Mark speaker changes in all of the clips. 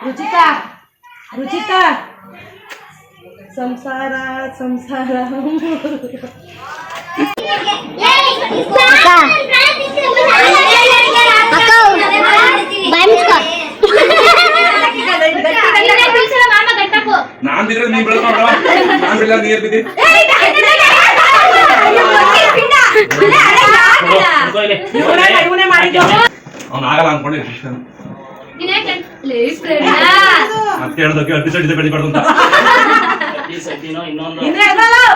Speaker 1: ರುಚಿತಾ ರುಚಿತಾ ಸಂಸಾರ ಸಂಸಾರ
Speaker 2: ನಾನ್ ಬಿದ್ರೆ ನಾನ್ ನೀರ್ ಬಿದ್ದಿ
Speaker 1: ಇವನೇ ಮಾಡಿದ್ದು
Speaker 2: ಹೇಳ್ದಕ್ಕೆ ಬೆಳಿಬಾರ್ದು ಅಂತ.
Speaker 3: ಈ ಸತಿನೋ ಇನ್ನೊಂದು.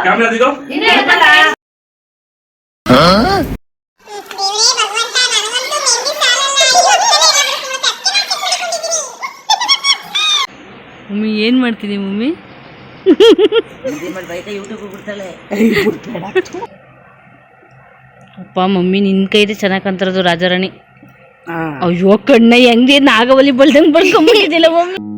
Speaker 2: ಕ್ಯಾಮ್ರಾ.
Speaker 4: ಮಮ್ಮಿ ಏನ್ ಮಾಡ್ತೀನಿ ಮಮ್ಮಿ? ಅಪ್ಪ ಮಮ್ಮಿ ನಿನ್ನ ಕೈದೇ ಚೆನ್ನಾಗಿ ಕಾಣ್ತಿರೋದು ರಾಜಾರಾಣಿ. ಅಯ್ಯೋ ಕಣ್ಣ ಹೆಂಗೆ ನಾಗವಲಿ ಬಳ್ದಂಗ್ ಬಳ್ಕೊಂಬಿಟ್ಟಿದ್ದಿಲ್ಲ ಮಮ್ಮಿ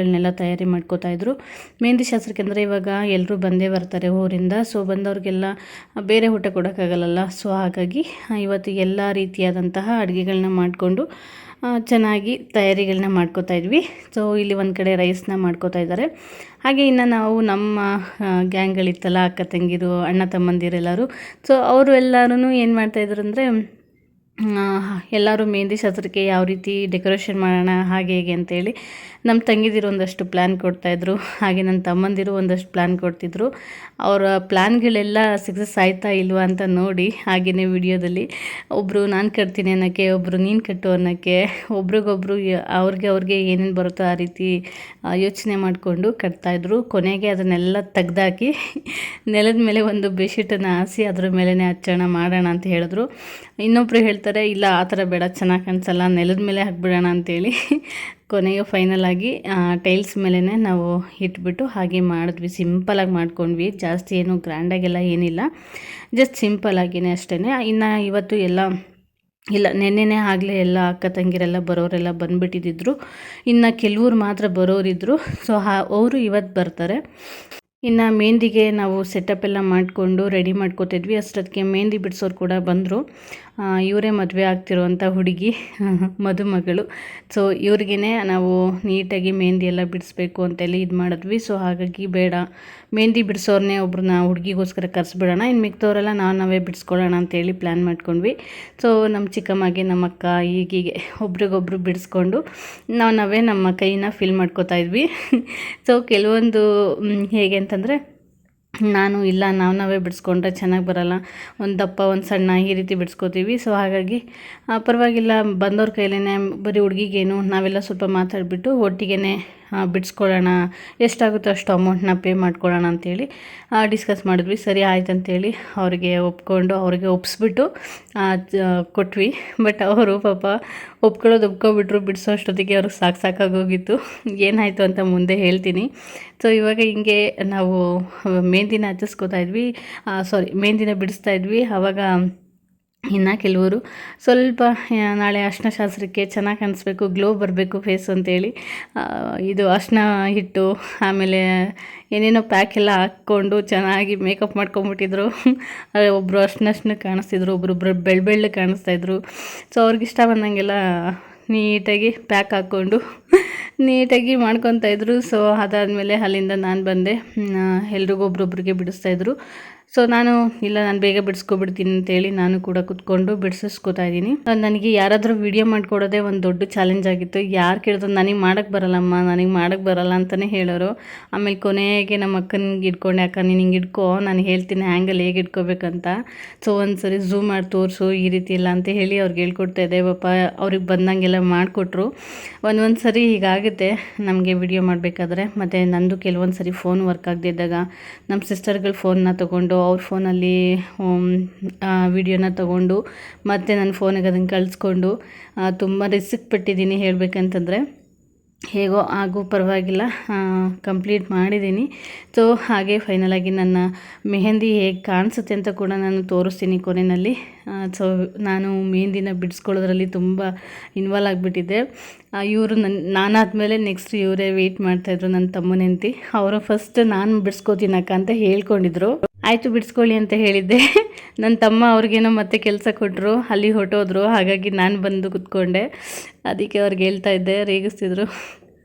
Speaker 4: ಗಳನ್ನೆಲ್ಲ ತಯಾರಿ ಮಾಡ್ಕೋತಾ ಇದ್ರು. ಮೆಹಂದಿ ಶಾಸ್ತ್ರಕ್ಕೆ ಅಂದರೆ ಇವಾಗ ಎಲ್ಲರೂ ಬಂದೇ ಬರ್ತಾರೆ ಊರಿಂದ. ಸೊ ಬಂದವ್ರಿಗೆಲ್ಲ ಬೇರೆ ಊಟ ಕೊಡೋಕ್ಕಾಗಲ್ಲಲ್ಲ? ಸೊ ಹಾಗಾಗಿ ಇವತ್ತು ಎಲ್ಲ ರೀತಿಯಾದಂತಹ ಅಡುಗೆಗಳನ್ನ ಮಾಡಿಕೊಂಡು ಚೆನ್ನಾಗಿ ತಯಾರಿಗಳನ್ನ ಮಾಡ್ಕೋತಾ ಇದ್ವಿ. ಸೊ ಇಲ್ಲಿ ಒಂದು ಕಡೆ ರೈಸ್ನ ಮಾಡ್ಕೋತಾ ಇದ್ದಾರೆ. ಹಾಗೆ ಇನ್ನು ನಾವು ನಮ್ಮ ಗ್ಯಾಂಗ್ಗಳಿತ್ತಲ್ಲ ಅಕ್ಕ ತಂಗಿರು, ಅಣ್ಣ ತಮ್ಮಂದಿರೆಲ್ಲರೂ. ಸೊ ಅವರು ಎಲ್ಲರೂ ಏನು ಮಾಡ್ತಾಯಿದ್ರು ಅಂದರೆ ಎಲ್ಲರೂ ಮೆಹಂದಿ ಶಾಸ್ತ್ರಕ್ಕೆ ಯಾವ ರೀತಿ ಡೆಕೋರೇಷನ್ ಮಾಡೋಣ, ಹಾಗೆ ಹೇಗೆ ಅಂತೇಳಿ ನಮ್ಮ ತಂಗಿದಿರು ಒಂದಷ್ಟು ಪ್ಲ್ಯಾನ್ ಕೊಡ್ತಾಯಿದ್ರು. ಹಾಗೆ ನನ್ನ ತಮ್ಮಂದಿರು ಒಂದಷ್ಟು ಪ್ಲ್ಯಾನ್ ಕೊಡ್ತಿದ್ರು. ಅವರ ಪ್ಲ್ಯಾನ್ಗಳೆಲ್ಲ ಸಕ್ಸಸ್ ಆಯ್ತಾ ಇಲ್ವಾ ಅಂತ ನೋಡಿ ಹಾಗೆಯೇ ವಿಡಿಯೋದಲ್ಲಿ ಒಬ್ಬರು ನಾನು ಕಟ್ತೀನಿ ಅನ್ನೋಕ್ಕೆ ಒಬ್ಬರು ನೀನು ಕಟ್ಟು ಅನ್ನೋಕ್ಕೆ, ಒಬ್ರಿಗೊಬ್ರು ಅವ್ರಿಗೆ ಅವ್ರಿಗೆ ಏನೇನು ಬರುತ್ತೋ ಆ ರೀತಿ ಯೋಚನೆ ಮಾಡಿಕೊಂಡು ಕಟ್ತಾಯಿದ್ರು. ಕೊನೆಗೆ ಅದನ್ನೆಲ್ಲ ತೆಗ್ದಾಕಿ ನೆಲದ ಮೇಲೆ ಒಂದು ಬೆಡ್ಶೀಟನ್ನು ಹಾಸಿ ಅದ್ರ ಮೇಲೇ ಹಚ್ಚೋಣ ಮಾಡೋಣ ಅಂತ ಹೇಳಿದ್ರು. ಇನ್ನೊಬ್ರು ಹೇಳ್ತಾರೆ ಇಲ್ಲ, ಆ ಥರ ಬೇಡ, ಚೆನ್ನಾಗಿ ಕಾಣಿಸಲ್ಲ, ನೆಲದ ಮೇಲೆ ಹಾಕ್ಬಿಡೋಣ ಅಂತೇಳಿ ಕೊನೆಗೆ ಫೈನಲ್ ಆಗಿ ಟೈಲ್ಸ್ ಮೇಲೇ ನಾವು ಇಟ್ಬಿಟ್ಟು ಹಾಗೆ ಮಾಡಿದ್ವಿ. ಸಿಂಪಲಾಗಿ ಮಾಡ್ಕೊಂಡ್ವಿ, ಜಾಸ್ತಿ ಏನು ಗ್ರ್ಯಾಂಡಾಗೆಲ್ಲ ಏನಿಲ್ಲ. ಜಸ್ಟ್ ಸಿಂಪಲಾಗಿಯೇ ಅಷ್ಟೇ ಇನ್ನು ಇವತ್ತು ಎಲ್ಲ, ಇಲ್ಲ, ನೆನ್ನೆನೇ ಆಗಲೇ ಎಲ್ಲ ಅಕ್ಕ ತಂಗಿರೆಲ್ಲ ಬರೋರೆಲ್ಲ ಬಂದುಬಿಟ್ಟಿದ್ದರು ಇನ್ನು ಕೆಲವರು ಮಾತ್ರ ಬರೋರಿದ್ದರು ಸೊ ಅವರು ಇವತ್ತು ಬರ್ತಾರೆ. ಇನ್ನು ಮೆಹಂದಿಗೆ ನಾವು ಸೆಟಪ್ ಎಲ್ಲ ಮಾಡಿಕೊಂಡು ರೆಡಿ ಮಾಡ್ಕೋತಿದ್ವಿ. ಅಷ್ಟೊತ್ತಿಗೆ ಮೆಹಂದಿ ಬಿಡಿಸೋರು ಕೂಡ ಬಂದರು. ಇವರೇ ಮದುವೆ ಆಗ್ತಿರುವಂಥ ಹುಡುಗಿ, ಮದುಮಗಳು. ಸೊ ಇವ್ರಿಗೇ ನಾವು ನೀಟಾಗಿ ಮೆಹಂದಿ ಎಲ್ಲ ಬಿಡಿಸ್ಬೇಕು ಅಂತೇಳಿ ಇದು ಮಾಡಿದ್ವಿ. ಸೊ ಹಾಗಾಗಿ ಬೇಡ. ಮೆಹಂದಿ ಬಿಡಿಸೋರ್ನೇ ಒಬ್ರನ್ನ ಹುಡುಗಿಗೋಸ್ಕರ ಕರೆಸ್ಬಿಡೋಣ. ಇನ್ನು ಮಿಕ್ದವರೆಲ್ಲ ನಾವು ನಾವೇ ಬಿಡಿಸ್ಕೊಳ್ಳೋಣ ಅಂತೇಳಿ ಪ್ಲ್ಯಾನ್ ಮಾಡ್ಕೊಂಡ್ವಿ. ಸೊ ನಮ್ಮ ಚಿಕ್ಕಮ್ಮಗೆ ನಮ್ಮ ಅಕ್ಕ ಈಗೀಗೆ ಒಬ್ರಿಗೊಬ್ರು ಬಿಡಿಸ್ಕೊಂಡು ನಾವು ನಾವೇ ನಮ್ಮ ಕೈನ ಫಿಲ್ ಮಾಡ್ಕೋತಾ ಇದ್ವಿ. ಸೊ ಕೆಲವೊಂದು ಹೇಗೆ ಅಂತಂದರೆ, ನಾನು ಇಲ್ಲ ನಾವು ನಾವೇ ಬಿಡಿಸ್ಕೊಂಡ್ರೆ ಚೆನ್ನಾಗಿ ಬರೋಲ್ಲ. ಒಂದು ದಪ್ಪ, ಒಂದು ಸಣ್ಣ ಈ ರೀತಿ ಬಿಡಿಸ್ಕೋತೀವಿ. ಸೊ ಹಾಗಾಗಿ ಪರವಾಗಿಲ್ಲ, ಬಂದವ್ರ ಕೈಲೇ ಬರೀ ಹುಡುಗಿಗೇನು ನಾವೆಲ್ಲ ಸ್ವಲ್ಪ ಮಾತಾಡಿಬಿಟ್ಟು ಒಟ್ಟಿಗೆ ಬಿಡಿಸ್ಕೊಳ್ಳೋಣ. ಎಷ್ಟಾಗುತ್ತೋ ಅಷ್ಟು ಅಮೌಂಟ್ನ ಪೇ ಮಾಡ್ಕೊಳ್ಳೋಣ ಅಂತೇಳಿ ಡಿಸ್ಕಸ್ ಮಾಡಿದ್ವಿ. ಸರಿ, ಆಯ್ತು ಅಂತೇಳಿ ಅವ್ರಿಗೆ ಒಪ್ಕೊಂಡು, ಅವ್ರಿಗೆ ಒಪ್ಪಿಸ್ಬಿಟ್ಟು ಕೊಟ್ವಿ. ಬಟ್ ಅವರು ಪಾಪ ಒಪ್ಕೊಳ್ಳೋದು ಒಪ್ಕೊಬಿಟ್ರು. ಬಿಡಿಸೋ ಅಷ್ಟೊತ್ತಿಗೆ ಅವ್ರಿಗೆ ಸಾಕು ಸಾಕಾಗೋಗಿತ್ತು ಏನಾಯಿತು ಅಂತ ಮುಂದೆ ಹೇಳ್ತೀನಿ. ಸೊ ಇವಾಗ ಹಿಂಗೆ ನಾವು ಮೆಹಂದಿನ ಹಚ್ಚಿಸ್ಕೋತಾ ಇದ್ವಿ. ಸಾರಿ ಮೆಹಂದಿನ ಬಿಡಿಸ್ತಾ ಇದ್ವಿ. ಆವಾಗ ಇನ್ನು ಕೆಲವರು ಸ್ವಲ್ಪ ನಾಳೆ ಅರ್ಶಿನ ಶಾಸ್ತ್ರಕ್ಕೆ ಚೆನ್ನಾಗಿ ಕಾಣಿಸ್ಬೇಕು ಗ್ಲೋ ಬರಬೇಕು ಫೇಸ್ ಅಂತೇಳಿ ಇದು ಅರ್ಶಿನ ಹಿಟ್ಟು, ಆಮೇಲೆ ಏನೇನೋ ಪ್ಯಾಕ್ ಎಲ್ಲ ಹಾಕ್ಕೊಂಡು ಚೆನ್ನಾಗಿ ಮೇಕಪ್ ಮಾಡ್ಕೊಂಬಿಟ್ಟಿದ್ರು. ಒಬ್ಬರು ಅರ್ಶಿನ ಅರ್ಶಿನ ಕಾಣಿಸ್ತಿದ್ರು ಒಬ್ಬರು ಬೆಳ್ಳ ಕಾಣಿಸ್ತಾ ಕಾಣಿಸ್ತಾಯಿದ್ರು ಸೊ ಅವ್ರಿಗೆ ಇಷ್ಟ ಬಂದಂಗೆಲ್ಲ ನೀಟಾಗಿ ಪ್ಯಾಕ್ ಹಾಕ್ಕೊಂಡು, ನೀಟಾಗಿ ಮಾಡ್ಕೊತಾಯಿದ್ರು ಸೊ ಅದಾದಮೇಲೆ ಅಲ್ಲಿಂದ ನಾನು ಬಂದೆ. ಎಲ್ರಿಗೂ ಒಬ್ರೊಬ್ರಿಗೆ ಬಿಡಿಸ್ತಾಯಿದ್ರು ಸೊ ನಾನು, ಇಲ್ಲ, ನಾನು ಬೇಗ ಬಿಡಿಸ್ಕೊಬಿಡ್ತೀನಿ ಅಂತೇಳಿ ನಾನು ಕೂಡ ಕುತ್ಕೊಂಡು ಬಿಡಿಸಿಸ್ಕೋತಾ ಇದ್ದೀನಿ. ನನಗೆ ಯಾರಾದರೂ ವಿಡಿಯೋ ಮಾಡಿಕೊಡೋದೇ ಒಂದು ದೊಡ್ಡ ಚಾಲೆಂಜ್ ಆಗಿತ್ತು. ಯಾರು ಕೇಳಿದ್ರು ನನಗೆ ಮಾಡೋಕ್ಕೆ ಬರಲ್ಲಮ್ಮ, ನನಗೆ ಮಾಡೋಕ್ಕೆ ಬರಲ್ಲ ಅಂತಲೇ ಹೇಳೋರು. ಆಮೇಲೆ ಕೊನೆಗೆ ನಮ್ಮ ಅಕ್ಕನಿಗೆ ಇಟ್ಕೊಂಡೆ ಅಕ್ಕ, ನೀನು ಹಿಂಗೆ ಇಟ್ಕೋ ನಾನು ಹೇಳ್ತೀನಿ ಹ್ಯಾಂಗಲ್ಲಿ ಹೇಗೆ ಇಟ್ಕೋಬೇಕಂತ ಸೊ ಒಂದು ಸರಿ ಝೂಮ್ ಮಾಡಿ ತೋರಿಸು, ಈ ರೀತಿ ಇಲ್ಲ ಅಂತ ಹೇಳಿ ಅವ್ರಿಗೆ ಹೇಳ್ಕೊಡ್ತಾ ಇದ್ದೆ. ಪಾಪ ಅವ್ರಿಗೆ ಬಂದಂಗೆಲ್ಲ ಮಾಡಿಕೊಟ್ರು. ಒಂದೊಂದು ಸರಿ ಹೀಗಾಗುತ್ತೆ ನಮಗೆ ವಿಡಿಯೋ ಮಾಡಬೇಕಾದ್ರೆ. ಮತ್ತು ನಂದು ಕೆಲವೊಂದು ಸರಿ ಫೋನ್ ವರ್ಕ್ ಆಗದೆ ಇದ್ದಾಗ ನಮ್ಮ ಸಿಸ್ಟರ್ಗಳು ಫೋನ್ನ ತೊಗೊಂಡು ಅವ್ರ ಫೋನಲ್ಲಿ ವಿಡಿಯೋನ ತಗೊಂಡು, ಮತ್ತು ನನ್ನ ಫೋನಿಗೆ ಅದನ್ನು ಕಳಿಸ್ಕೊಂಡು ತುಂಬ ರಿಸ್ಕ್ ಪಟ್ಟಿದ್ದೀನಿ ಹೇಳಬೇಕಂತಂದರೆ. ಹೇಗೋ ಆಗೋ ಪರವಾಗಿಲ್ಲ ಕಂಪ್ಲೀಟ್ ಮಾಡಿದ್ದೀನಿ. ಸೊ ಹಾಗೆ ಫೈನಲಾಗಿ ನನ್ನ ಮೆಹಂದಿ ಹೇಗೆ ಕಾಣಿಸುತ್ತೆ ಅಂತ ಕೂಡ ನಾನು ತೋರಿಸ್ತೀನಿ ಕೊನೆಯಲ್ಲಿ. ಸೊ ನಾನು ಮೆಹಂದಿನ ಬಿಡಿಸ್ಕೊಳ್ಳೋದ್ರಲ್ಲಿ ತುಂಬ ಇನ್ವಾಲ್ವ್ ಆಗಿಬಿಟ್ಟಿದ್ದೆ. ಇವರು ನನ್ನ ನಾನಾದಮೇಲೆ ನೆಕ್ಸ್ಟ್ ಇವರೇ ವೆಯ್ಟ್ ಮಾಡ್ತಾಯಿದ್ರು ನನ್ನ ತಮ್ಮನ ಹೆಂಡ್ತಿ ಅವರು ಫಸ್ಟ್ ನಾನು ಬಿಡಿಸ್ಕೋತೀನಕ್ಕ ಅಂತ ಹೇಳ್ಕೊಂಡಿದ್ರು. ಆಯಿತು ಬಿಡಿಸ್ಕೊಳ್ಳಿ ಅಂತ ಹೇಳಿದ್ದೆ. ನನ್ನ ತಮ್ಮ ಅವ್ರಿಗೇನೋ ಮತ್ತೆ ಕೆಲಸ ಕೊಟ್ಟರು ಅಲ್ಲಿ ಹೊಟ್ಟೋದ್ರು ಹಾಗಾಗಿ ನಾನು ಬಂದು ಕುತ್ಕೊಂಡೆ. ಅದಕ್ಕೆ ಅವ್ರಿಗೆ ಹೇಳ್ತಾ ಇದ್ದೆ, ರೇಗಿಸ್ತಿದ್ರು.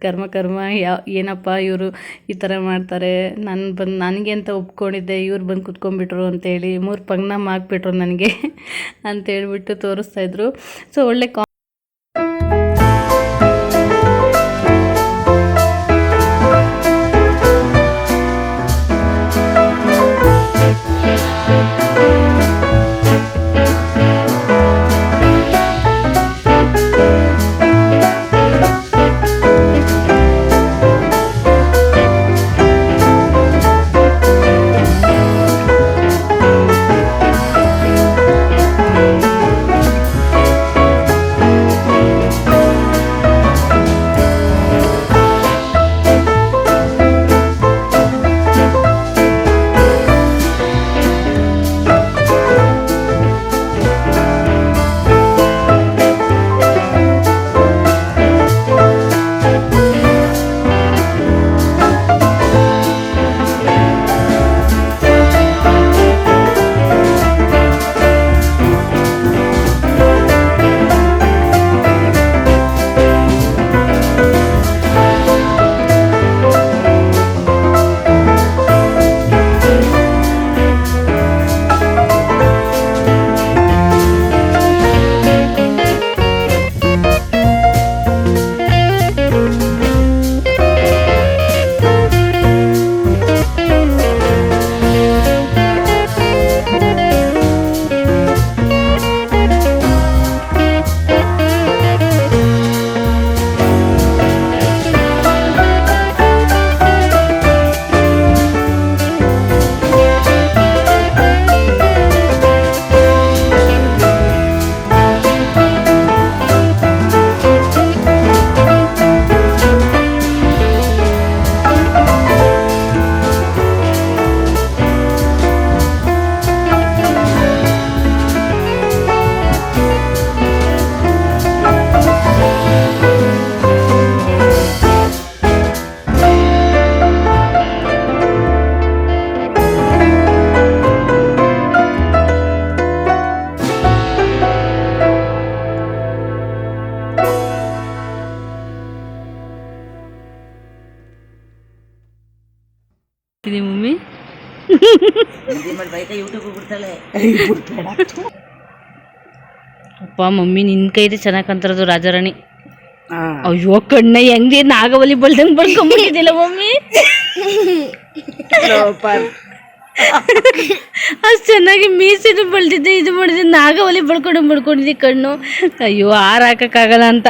Speaker 4: ಕರ್ಮ ಕರ್ಮ ಯಾವ ಏನಪ್ಪ ಇವರು ಈ ಥರ ಮಾಡ್ತಾರೆ? ನಾನು ಬಂದು, ನನಗೆ ಅಂತ ಒಪ್ಕೊಂಡಿದ್ದೆ, ಇವ್ರು ಬಂದು ಕುತ್ಕೊಂಡ್ಬಿಟ್ರು ಅಂತೇಳಿ ಮೂರು ಪಂಗ್ನಮ್ ಹಾಕ್ಬಿಟ್ರು ನನಗೆ ಅಂತೇಳ್ಬಿಟ್ಟು ತೋರಿಸ್ತಾಯಿದ್ರು ಸೊ ಒಳ್ಳೆ ಕಾ ಅಪ್ಪ ಮಮ್ಮಿ ನಿನ್ ಕೈದೆ ಚೆನ್ನಾಗಿ ಕಾಣ್ತಿರೋದು ರಾಜಾರಾಣಿ. ಅಯ್ಯೋ ಕಣ್ಣ ಹೆಂಗೆ ನಾಗವಲ್ಲಿ ಬಳ್ದಂಗ್ ಬಳ್ಕೊಂಬಿಟ್ಟಿದ್ದಿಲ್ಲ ಮಮ್ಮಿ. ಅಷ್ಟು ಚೆನ್ನಾಗಿ ಮೀಸಿದು ಬಳ್ದಿದ್ದೆ ಇದು ಮಾಡಿದ್ದೆ ನಾಗವಲ್ಲಿ ಬಳ್ಕೊಂಡು ಬಳ್ಕೊಂಡಿದ್ದೆ ಕಣ್ಣು. ಅಯ್ಯೋ ಆರು ಹಾಕಕ್ಕಾಗಲ್ಲ ಅಂತ.